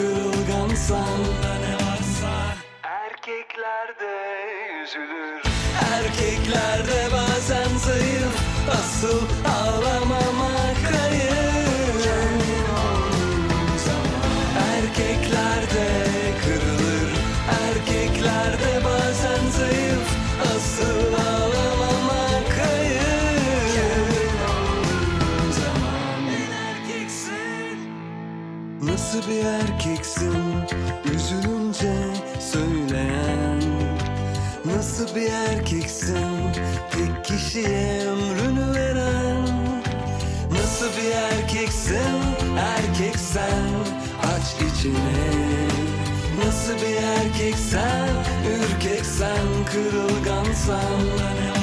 kırılgansan Bunda ne varsa Erkeklerde üzülür Erkeklerde bazen zayıf Asıl ağlamamak içine. Nasıl bir erkeksen ürkeksen kırılgansan Bunda ne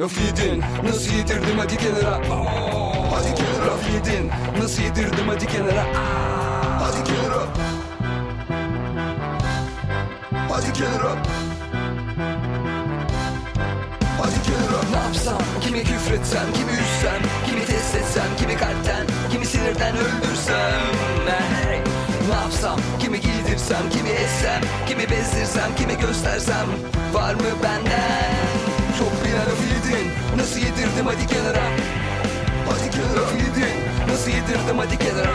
Laf yedin nasıl yedirdim? Hadi kenara. Hadi kenara. Laf yedin nasıl yedirdim? Hadi kenara. Hadi kenara. Hadi kenara. Hadi kenara. Ne yapsam? Kimi küfretsem? Kimi üzsem? Kimi test etsem? Kimi kalpten? Kimi sinirden öldürsem? Hey. Ne yapsam? Kimi giydirsem? Kimi essem? Kimi bezdirsem? Kimi göstersem? Var mı benden Çok bina lafı yedin Nasıl yedirdim? Hadi kenara. Hadi kenara yedin Nasıl yedirdim? Hadi kenara.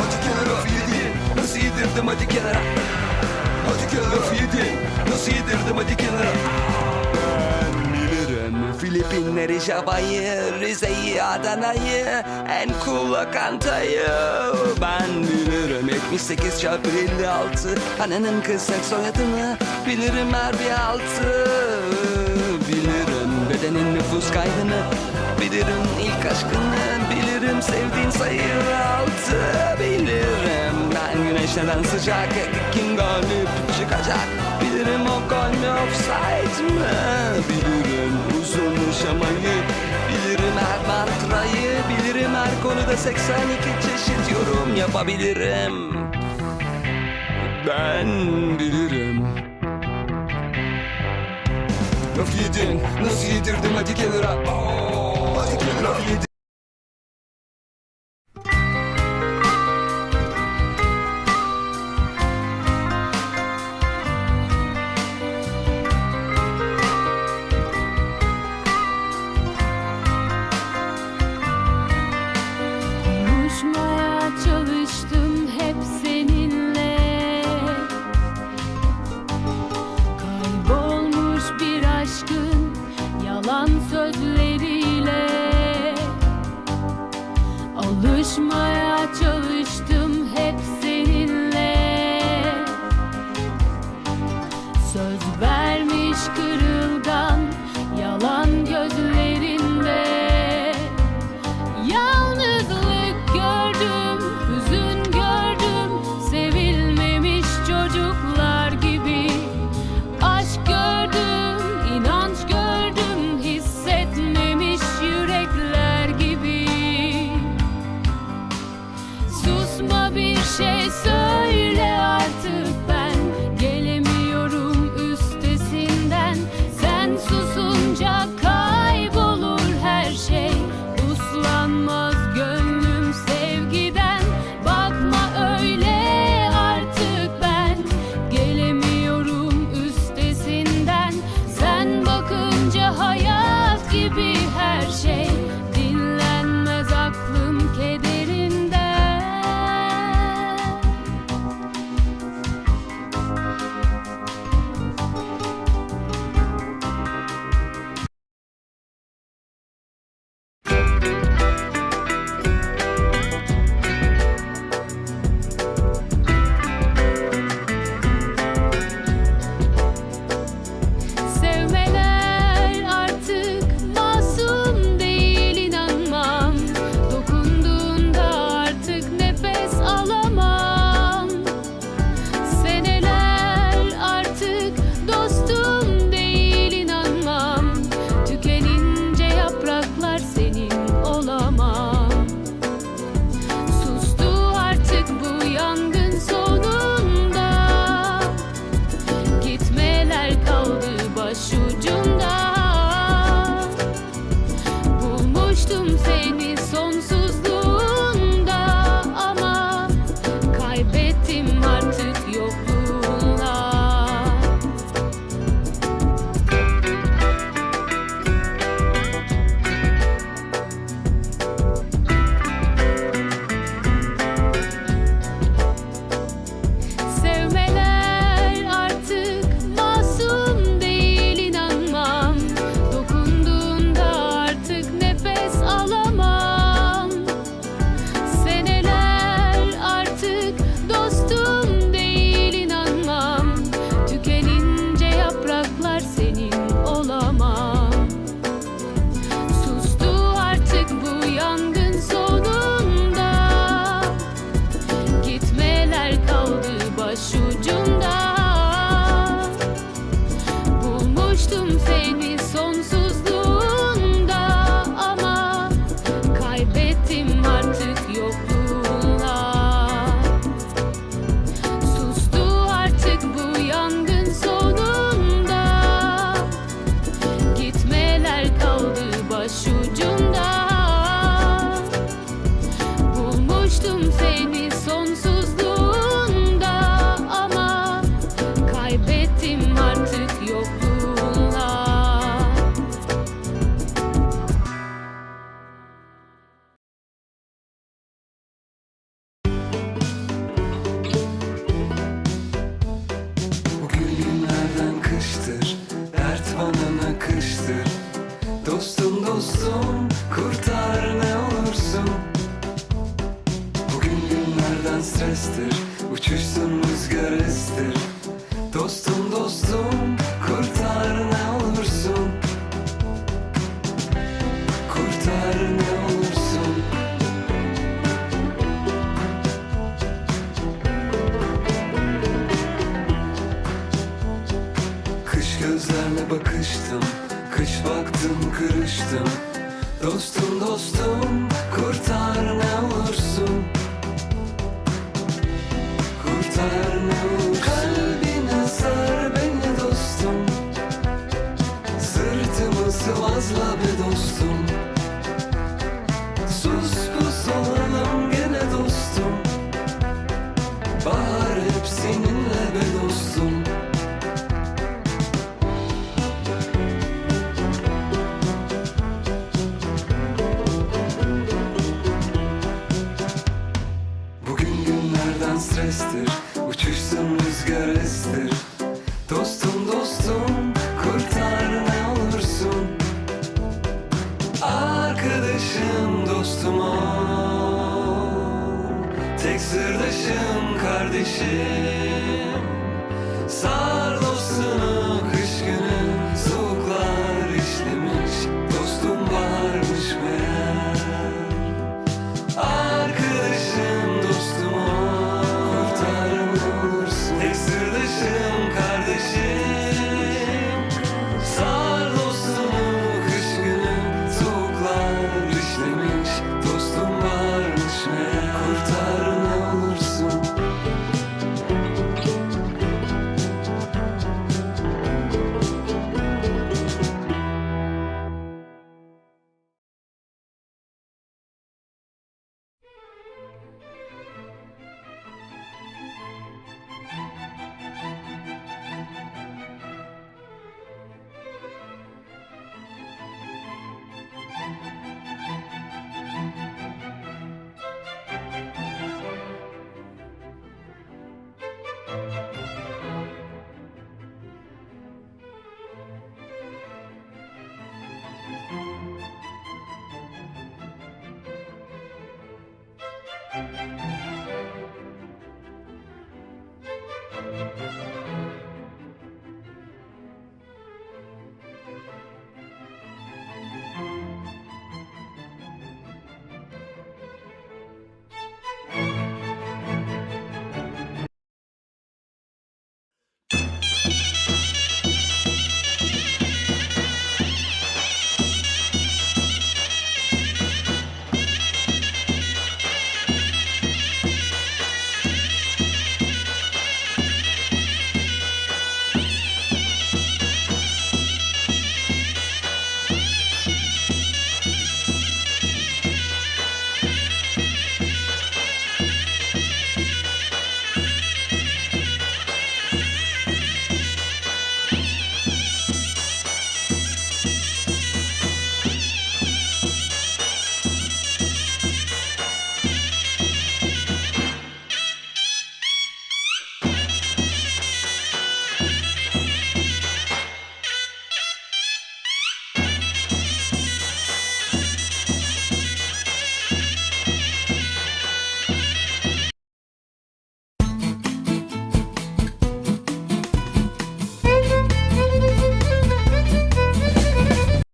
Hadi kenara yedin Nasıl yedirdim? Hadi kenara. Hadi kenara yedin Nasıl yedirdim? Hadi kenara. Filipinleri, Java'yı, Rize'yi, Adana'yı En cool lokantayı. Ben bilirim. 78 çarpı 56 Ananın kısak soyadını Bilirim her bir altı Bedenin nüfus kaydını Bilirim ilk aşkını Bilirim. Sevdiğin sayı altı Bilirim. Ben güneş neden sıcak Kim galip çıkacak? Bilirim o gol mü offside mı? Bilirim uzun yaşamayı Bilirim her mantrayı Bilirim her konuda 82 çeşit yorum yapabilirim. Ben bilirim Laf yedin nasıl yedirdim hadi kenara gibi her şey. Kurtar ne kardeşim. Sağ